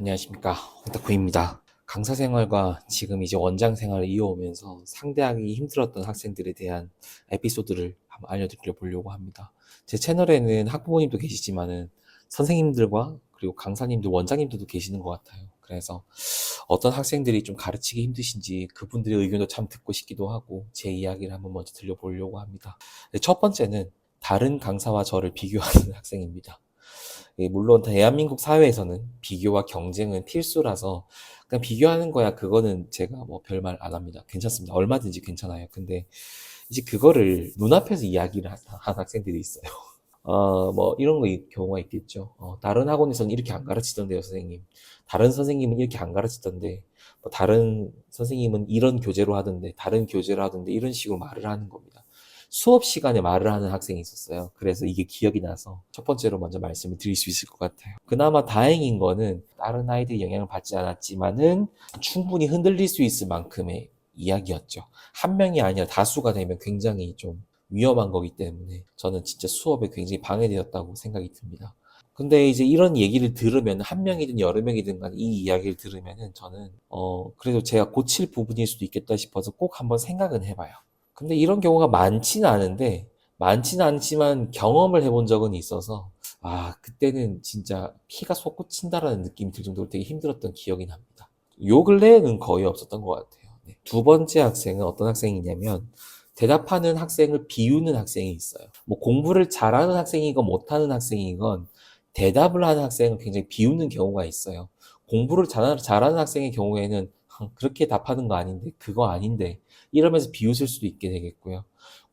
안녕하십니까 홍타쿠입니다. 강사 생활과 지금 이제 원장 생활을 이어오면서 상대하기 힘들었던 학생들에 대한 에피소드를 한번 알려드려 보려고 합니다. 제 채널에는 학부모님도 계시지만은 선생님들과 그리고 강사님들, 원장님들도 계시는 것 같아요. 그래서 어떤 학생들이 좀 가르치기 힘드신지 그분들의 의견도 참 듣고 싶기도 하고 제 이야기를 한번 먼저 들려보려고 합니다. 네, 첫 번째는 다른 강사와 저를 비교하는 학생입니다. 예, 물론 대한민국 사회에서는 비교와 경쟁은 필수라서 그냥 비교하는 거야 그거는 제가 뭐 별말 안 합니다. 괜찮습니다. 얼마든지 괜찮아요. 근데 이제 그거를 눈앞에서 이야기를 한, 한 학생들이 있어요. 어, 뭐 이런 거 이- 경우가 있겠죠. 어, 다른 학원에서는 이렇게 안 가르치던데요, 선생님. 다른 선생님은 이렇게 안 가르치던데, 뭐 다른 선생님은 이런 교재로 하던데, 다른 교재로 하던데 이런 식으로 말을 하는 겁니다. 수업 시간에 말을 하는 학생이 있었어요. 그래서 이게 기억이 나서 첫 번째로 먼저 말씀을 드릴 수 있을 것 같아요. 그나마 다행인 거는 다른 아이들이 영향을 받지 않았지만은 충분히 흔들릴 수 있을 만큼의 이야기였죠. 한 명이 아니라 다수가 되면 굉장히 좀 위험한 거기 때문에 저는 진짜 수업에 굉장히 방해되었다고 생각이 듭니다. 근데 이제 이런 얘기를 들으면 한 명이든 여러 명이든 간에 이 이야기를 들으면은 저는 어 그래도 제가 고칠 부분일 수도 있겠다 싶어서 꼭 한번 생각은 해봐요. 근데 이런 경우가 많지는 않은데 많지는 않지만 경험을 해본 적은 있어서 아 그때는 진짜 피가 솟구친다라는 느낌이 들 정도로 되게 힘들었던 기억이 납니다. 요 근래에는 거의 없었던 것 같아요. 네. 두 번째 학생은 어떤 학생이냐면 대답하는 학생을 비우는 학생이 있어요. 뭐 공부를 잘하는 학생이건 못하는 학생이건 대답을 하는 학생을 굉장히 비우는 경우가 있어요. 공부를 잘하- 잘하는 학생의 경우에는 그렇게 답하는 거 아닌데, 그거 아닌데, 이러면서 비웃을 수도 있게 되겠고요.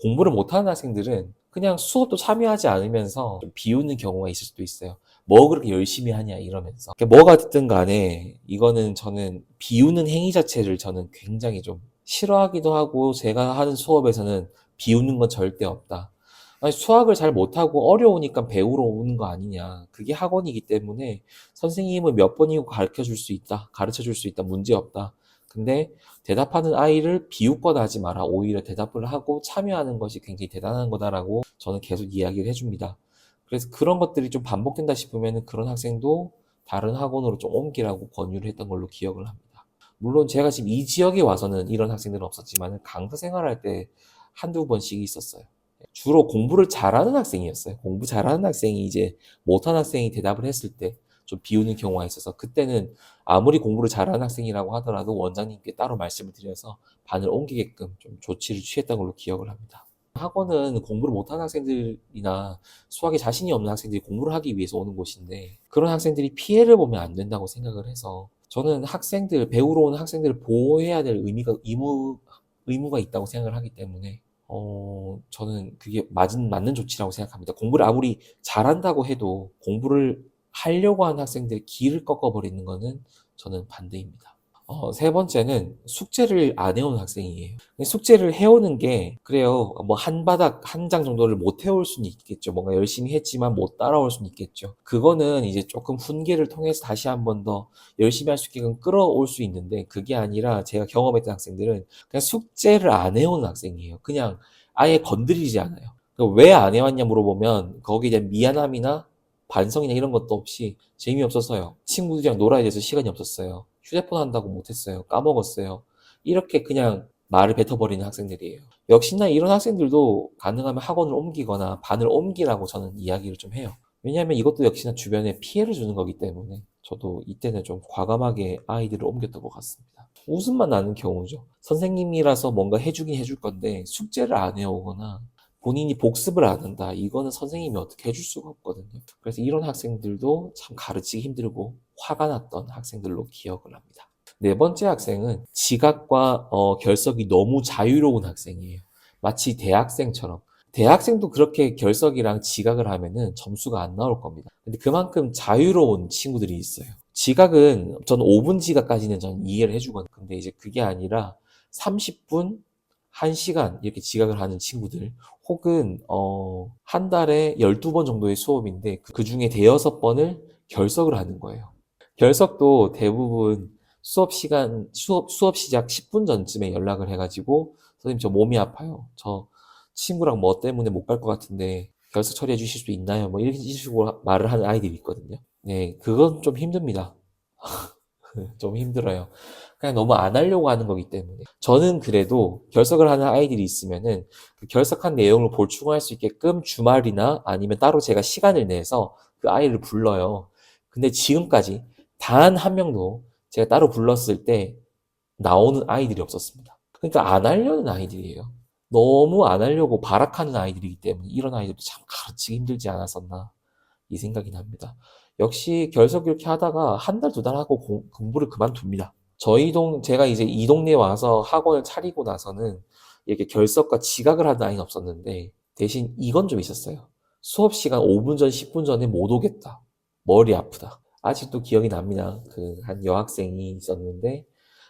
공부를 못하는 학생들은 그냥 수업도 참여하지 않으면서 좀 비웃는 경우가 있을 수도 있어요. 뭐 그렇게 열심히 하냐, 이러면서. 그러니까 뭐가 됐든 간에, 이거는 저는 비우는 행위 자체를 저는 굉장히 좀 싫어하기도 하고, 제가 하는 수업에서는 비우는 건 절대 없다. 아니, 수학을 잘 못하고 어려우니까 배우러 오는 거 아니냐. 그게 학원이기 때문에 선생님은 몇 번이고 가르쳐 줄 수 있다. 가르쳐 줄 수 있다. 문제 없다. 근데 대답하는 아이를 비웃거나 하지 마라. 오히려 대답을 하고 참여하는 것이 굉장히 대단한 거다라고 저는 계속 이야기를 해줍니다. 그래서 그런 것들이 좀 반복된다 싶으면 그런 학생도 다른 학원으로 좀 옮기라고 권유를 했던 걸로 기억을 합니다. 물론 제가 지금 이 지역에 와서는 이런 학생들은 없었지만 강사 생활할 때 한두 번씩 있었어요. 주로 공부를 잘하는 학생이었어요. 공부 잘하는 학생이 이제 못하는 학생이 대답을 했을 때 좀 비우는 경우가 있어서 그때는 아무리 공부를 잘하는 학생이라고 하더라도 원장님께 따로 말씀을 드려서 반을 옮기게끔 좀 조치를 취했던 걸로 기억을 합니다. 학원은 공부를 못하는 학생들이나 수학에 자신이 없는 학생들이 공부를 하기 위해서 오는 곳인데 그런 학생들이 피해를 보면 안 된다고 생각을 해서 저는 학생들, 배우러 오는 학생들을 보호해야 될 의미가, 의무, 의무가 있다고 생각을 하기 때문에 어, 저는 그게 맞은, 맞는 조치라고 생각합니다. 공부를 아무리 잘한다고 해도 공부를 하려고 하는 학생들의 길을 꺾어버리는 거는 저는 반대입니다. 어, 세 번째는 숙제를 안 해오는 학생이에요. 숙제를 해오는 게, 그래요. 뭐, 한 바닥, 한 장 정도를 못 해올 수는 있겠죠. 뭔가 열심히 했지만 못 따라올 수는 있겠죠. 그거는 이제 조금 훈계를 통해서 다시 한 번 더 열심히 할 수 있게끔 끌어올 수 있는데, 그게 아니라 제가 경험했던 학생들은 그냥 숙제를 안 해오는 학생이에요. 그냥 아예 건드리지 않아요. 왜 안 해왔냐 물어보면, 거기에 대한 미안함이나 반성이나 이런 것도 없이 재미없어서요. 친구들이랑 놀아야 돼서 시간이 없었어요. 휴대폰 한다고 못했어요. 까먹었어요. 이렇게 그냥 말을 뱉어버리는 학생들이에요. 역시나 이런 학생들도 가능하면 학원을 옮기거나 반을 옮기라고 저는 이야기를 좀 해요. 왜냐하면 이것도 역시나 주변에 피해를 주는 거기 때문에 저도 이때는 좀 과감하게 아이들을 옮겼던 것 같습니다. 웃음만 나는 경우죠. 선생님이라서 뭔가 해주긴 해줄 건데 숙제를 안 해오거나 본인이 복습을 안 한다. 이거는 선생님이 어떻게 해줄 수가 없거든요. 그래서 이런 학생들도 참 가르치기 힘들고 화가 났던 학생들로 기억을 합니다. 네 번째 학생은 지각과 어, 결석이 너무 자유로운 학생이에요. 마치 대학생처럼. 대학생도 그렇게 결석이랑 지각을 하면은 점수가 안 나올 겁니다. 근데 그만큼 자유로운 친구들이 있어요. 지각은 전 5분 지각까지는 전 이해를 해주거든요. 근데 이제 그게 아니라 30분, 1시간 이렇게 지각을 하는 친구들 혹은 어, 한 달에 12번 정도의 수업인데 그 중에 대여섯 번을 결석을 하는 거예요. 결석도 대부분 수업 시간, 수업, 수업 시작 10분 전쯤에 연락을 해 가지고 선생님 저 몸이 아파요. 저 친구랑 뭐 때문에 못 갈 것 같은데 결석 처리해 주실 수 있나요? 뭐 이런 식으로 말을 하는 아이들이 있거든요. 네, 그건 좀 힘듭니다. 좀 힘들어요. 그냥 너무 안 하려고 하는 거기 때문에. 저는 그래도 결석을 하는 아이들이 있으면은 그 결석한 내용을 보충할 수 있게끔 주말이나 아니면 따로 제가 시간을 내서 그 아이를 불러요. 근데 지금까지 단 한 명도 제가 따로 불렀을 때 나오는 아이들이 없었습니다. 그러니까 안 하려는 아이들이에요. 너무 안 하려고 발악하는 아이들이기 때문에 이런 아이들도 참 가르치기 힘들지 않았었나 이 생각이 납니다. 역시 결석 이렇게 하다가 한 달, 두 달 하고 공, 공부를 그만둡니다. 저희 동, 제가 이제 이 동네에 와서 학원을 차리고 나서는 이렇게 결석과 지각을 하는 아이는 없었는데 대신 이건 좀 있었어요. 수업 시간 5분 전, 10분 전에 못 오겠다. 머리 아프다. 아직도 기억이 납니다. 그 한 여학생이 있었는데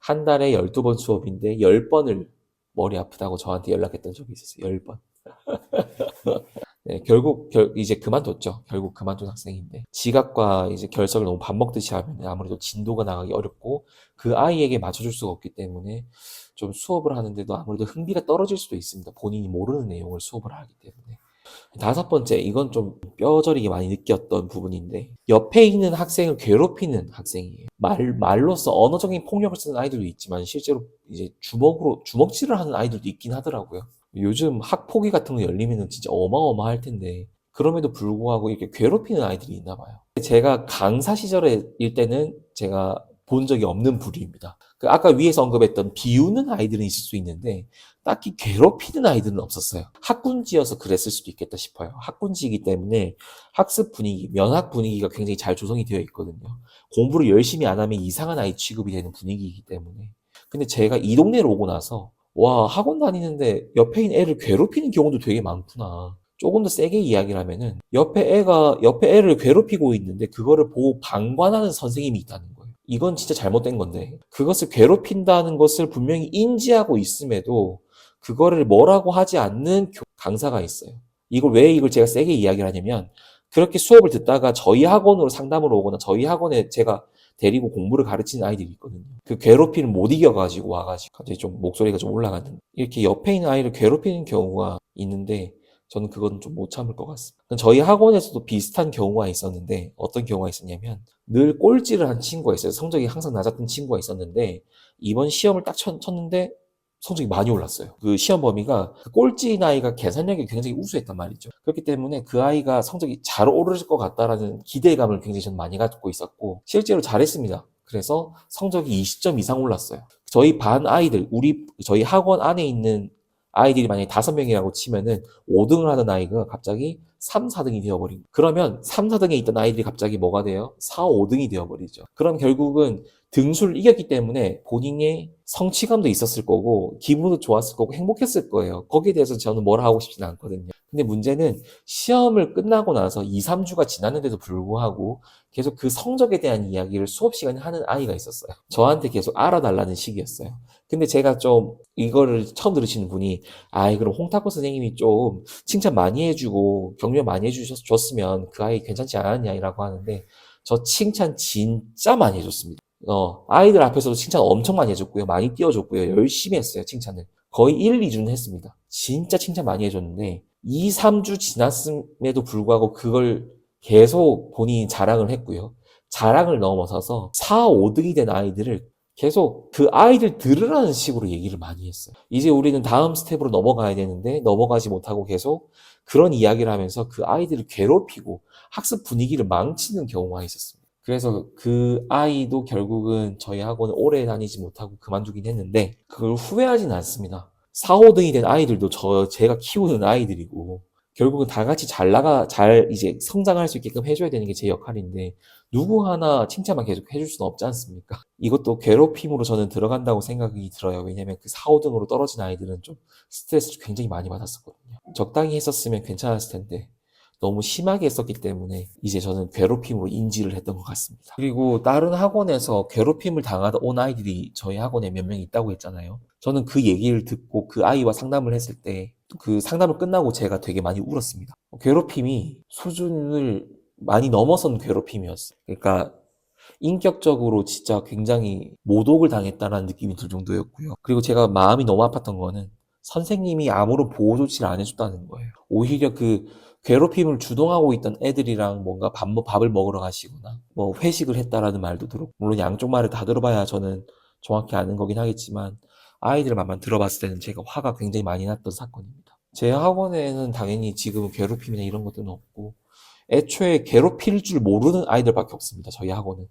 한 달에 12번 수업인데 10번을 머리 아프다고 저한테 연락했던 적이 있었어요. 10번. 네, 결국 결, 이제 그만뒀죠. 결국 그만둔 학생인데 지각과 이제 결석을 너무 밥 먹듯이 하면 아무래도 진도가 나가기 어렵고 그 아이에게 맞춰줄 수가 없기 때문에 좀 수업을 하는데도 아무래도 흥미가 떨어질 수도 있습니다. 본인이 모르는 내용을 수업을 하기 때문에. 다섯 번째, 이건 좀 뼈저리게 많이 느꼈던 부분인데, 옆에 있는 학생을 괴롭히는 학생이에요. 말, 말로써 언어적인 폭력을 쓰는 아이들도 있지만, 실제로 이제 주먹으로, 주먹질을 하는 아이들도 있긴 하더라고요. 요즘 학폭위 같은 거 열리면은 진짜 어마어마할 텐데, 그럼에도 불구하고 이렇게 괴롭히는 아이들이 있나 봐요. 제가 강사 시절에 일 때는 제가 본 적이 없는 부류입니다. 그 아까 위에서 언급했던 비우는 아이들은 있을 수 있는데 딱히 괴롭히는 아이들은 없었어요. 학군지여서 그랬을 수도 있겠다 싶어요. 학군지이기 때문에 학습 분위기, 면학 분위기가 굉장히 잘 조성이 되어 있거든요. 공부를 열심히 안 하면 이상한 아이 취급이 되는 분위기이기 때문에. 근데 제가 이 동네로 오고 나서 와 학원 다니는데 옆에 있는 애를 괴롭히는 경우도 되게 많구나. 조금 더 세게 이야기를 하면은 옆에 애가 옆에 애를 괴롭히고 있는데 그거를 보고 방관하는 선생님이 있다는 거예요. 이건 진짜 잘못된 건데 그것을 괴롭힌다는 것을 분명히 인지하고 있음에도 그거를 뭐라고 하지 않는 교- 강사가 있어요. 이걸 왜 이걸 제가 세게 이야기를 하냐면 그렇게 수업을 듣다가 저희 학원으로 상담을 오거나 저희 학원에 제가 데리고 공부를 가르치는 아이들이 있거든요. 그 괴롭힘을 못 이겨가지고 와가지고 갑자기 좀 목소리가 좀 올라가는 이렇게 옆에 있는 아이를 괴롭히는 경우가 있는데 저는 그건 좀 못 참을 것 같습니다. 저희 학원에서도 비슷한 경우가 있었는데 어떤 경우가 있었냐면 늘 꼴찌를 한 친구가 있어요. 성적이 항상 낮았던 친구가 있었는데 이번 시험을 딱 쳤, 쳤는데 성적이 많이 올랐어요. 그 시험 범위가 그 꼴찌인 아이가 계산력이 굉장히 우수했단 말이죠. 그렇기 때문에 그 아이가 성적이 잘 오를 것 같다라는 기대감을 굉장히 많이 갖고 있었고 실제로 잘했습니다. 그래서 성적이 20점 이상 올랐어요. 저희 반 아이들, 우리 저희 학원 안에 있는 아이들이 만약에 다섯 명이라고 치면은 5등을 하는 아이가 갑자기 3, 4등이 되어버린. 그러면 3, 4등에 있던 아이들이 갑자기 뭐가 돼요? 4, 5등이 되어버리죠. 그럼 결국은 등수를 이겼기 때문에 본인의 성취감도 있었을 거고, 기분도 좋았을 거고, 행복했을 거예요. 거기에 대해서 저는 뭐라 하고 싶지는 않거든요. 근데 문제는 시험을 끝나고 나서 2, 3주가 지났는데도 불구하고 계속 그 성적에 대한 이야기를 수업 시간에 하는 아이가 있었어요. 저한테 계속 알아달라는 시기였어요. 근데 제가 좀 이거를 처음 들으시는 분이 아이 그럼 홍타코 선생님이 좀 칭찬 많이 해주고 격려 많이 해주셨으면 그 아이 괜찮지 않았냐라고 하는데 저 칭찬 진짜 많이 해줬습니다. 어 아이들 앞에서도 칭찬 엄청 많이 해줬고요. 많이 띄워줬고요. 열심히 했어요. 칭찬을. 거의 1, 2주는 했습니다. 진짜 칭찬 많이 해줬는데 2, 3주 지났음에도 불구하고 그걸 계속 본인이 자랑을 했고요. 자랑을 넘어서서 4, 5등이 된 아이들을 계속 그 아이들 들으라는 식으로 얘기를 많이 했어요. 이제 우리는 다음 스텝으로 넘어가야 되는데 넘어가지 못하고 계속 그런 이야기를 하면서 그 아이들을 괴롭히고 학습 분위기를 망치는 경우가 있었습니다. 그래서 그 아이도 결국은 저희 학원을 오래 다니지 못하고 그만두긴 했는데 그걸 후회하진 않습니다. 4, 5등이 된 아이들도 저 제가 키우는 아이들이고 결국은 다 같이 잘 나가 잘 이제 성장할 수 있게끔 해줘야 되는 게 제 역할인데 누구 하나 칭찬만 계속 해줄 수는 없지 않습니까? 이것도 괴롭힘으로 저는 들어간다고 생각이 들어요. 왜냐면 그 4, 5등으로 떨어진 아이들은 좀 스트레스를 굉장히 많이 받았었거든요. 적당히 했었으면 괜찮았을 텐데 너무 심하게 했었기 때문에 이제 저는 괴롭힘으로 인지를 했던 것 같습니다. 그리고 다른 학원에서 괴롭힘을 당하다 온 아이들이 저희 학원에 몇 명 있다고 했잖아요. 저는 그 얘기를 듣고 그 아이와 상담을 했을 때 그 상담을 끝나고 제가 되게 많이 울었습니다. 괴롭힘이 수준을 많이 넘어선 괴롭힘이었어요. 그러니까 인격적으로 진짜 굉장히 모독을 당했다는 느낌이 들 정도였고요. 그리고 제가 마음이 너무 아팠던 거는 선생님이 아무런 보호 조치를 안 해줬다는 거예요. 오히려 그 괴롭힘을 주동하고 있던 애들이랑 뭔가 밥, 먹- 밥을 먹으러 가시거나 뭐 회식을 했다라는 말도 들었고 물론 양쪽 말을 다 들어봐야 저는 정확히 아는 거긴 하겠지만 아이들 말만 들어봤을 때는 제가 화가 굉장히 많이 났던 사건입니다. 제 학원에는 당연히 지금 괴롭힘이나 이런 것들은 없고 애초에 괴롭힐 줄 모르는 아이들밖에 없습니다. 저희 학원은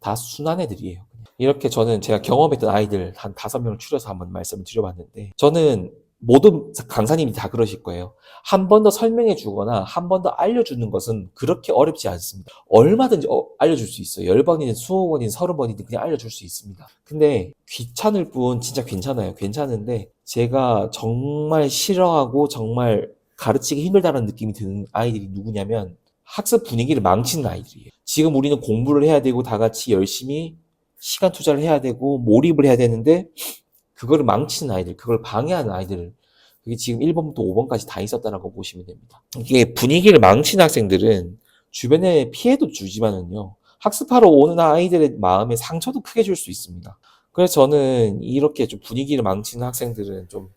다 순한 애들이에요. 이렇게 저는 제가 경험했던 아이들 한 다섯 명을 추려서 한번 말씀을 드려봤는데 저는 모든 강사님이 다 그러실 거예요. 한 번 더 설명해 주거나 한 번 더 알려주는 것은 그렇게 어렵지 않습니다. 얼마든지 어, 알려줄 수 있어요. 10번이든 20번이든 30번이든 그냥 알려줄 수 있습니다. 근데 귀찮을 뿐 진짜 괜찮아요. 괜찮은데 제가 정말 싫어하고 정말 가르치기 힘들다는 느낌이 드는 아이들이 누구냐면 학습 분위기를 망치는 아이들이에요. 지금 우리는 공부를 해야 되고 다 같이 열심히 시간 투자를 해야 되고 몰입을 해야 되는데 그거를 망치는 아이들, 그걸 방해하는 아이들 그게 지금 1번부터 5번까지 다 있었다라고 보시면 됩니다. 이게 분위기를 망치는 학생들은 주변에 피해도 주지만은요. 학습하러 오는 아이들의 마음에 상처도 크게 줄 수 있습니다. 그래서 저는 이렇게 좀 분위기를 망치는 학생들은 좀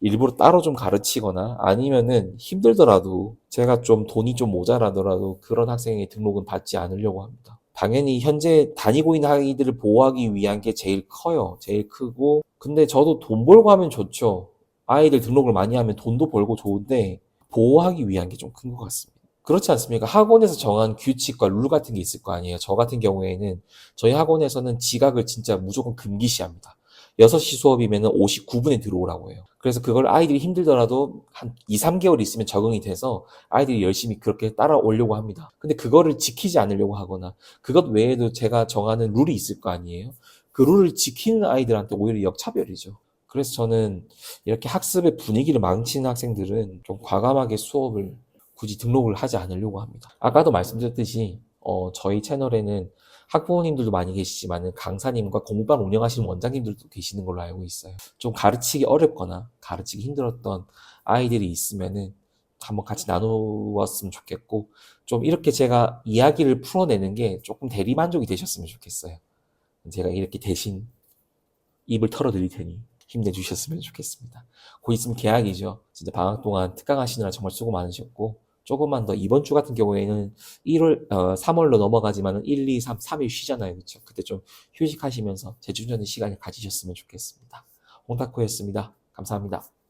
일부러 따로 좀 가르치거나 아니면은 힘들더라도 제가 좀 돈이 좀 모자라더라도 그런 학생의 등록은 받지 않으려고 합니다. 당연히 현재 다니고 있는 아이들을 보호하기 위한 게 제일 커요. 제일 크고. 근데 저도 돈 벌고 하면 좋죠. 아이들 등록을 많이 하면 돈도 벌고 좋은데 보호하기 위한 게 좀 큰 것 같습니다. 그렇지 않습니까? 학원에서 정한 규칙과 룰 같은 게 있을 거 아니에요. 저 같은 경우에는 저희 학원에서는 지각을 진짜 무조건 금기시합니다. 6시 수업이면 59분에 들어오라고 해요. 그래서 그걸 아이들이 힘들더라도 한 2, 3개월 있으면 적응이 돼서 아이들이 열심히 그렇게 따라오려고 합니다. 근데 그거를 지키지 않으려고 하거나 그것 외에도 제가 정하는 룰이 있을 거 아니에요. 그 룰을 지키는 아이들한테 오히려 역차별이죠. 그래서 저는 이렇게 학습의 분위기를 망치는 학생들은 좀 과감하게 수업을 굳이 등록을 하지 않으려고 합니다. 아까도 말씀드렸듯이 어, 저희 채널에는 학부모님들도 많이 계시지만 강사님과 공부방 운영하시는 원장님들도 계시는 걸로 알고 있어요. 좀 가르치기 어렵거나 가르치기 힘들었던 아이들이 있으면은 한번 같이 나누었으면 좋겠고 좀 이렇게 제가 이야기를 풀어내는 게 조금 대리만족이 되셨으면 좋겠어요. 제가 이렇게 대신 입을 털어드릴 테니 힘내주셨으면 좋겠습니다. 곧 있으면 개학이죠. 진짜 방학 동안 특강 하시느라 정말 수고 많으셨고 조금만 더 이번 주 같은 경우에는 1월, 어, 3월로 넘어가지만은 1, 2, 3, 3일 쉬잖아요. 그렇죠? 그때 좀 휴식하시면서 재충전의 시간을 가지셨으면 좋겠습니다. 홍타코였습니다. 감사합니다.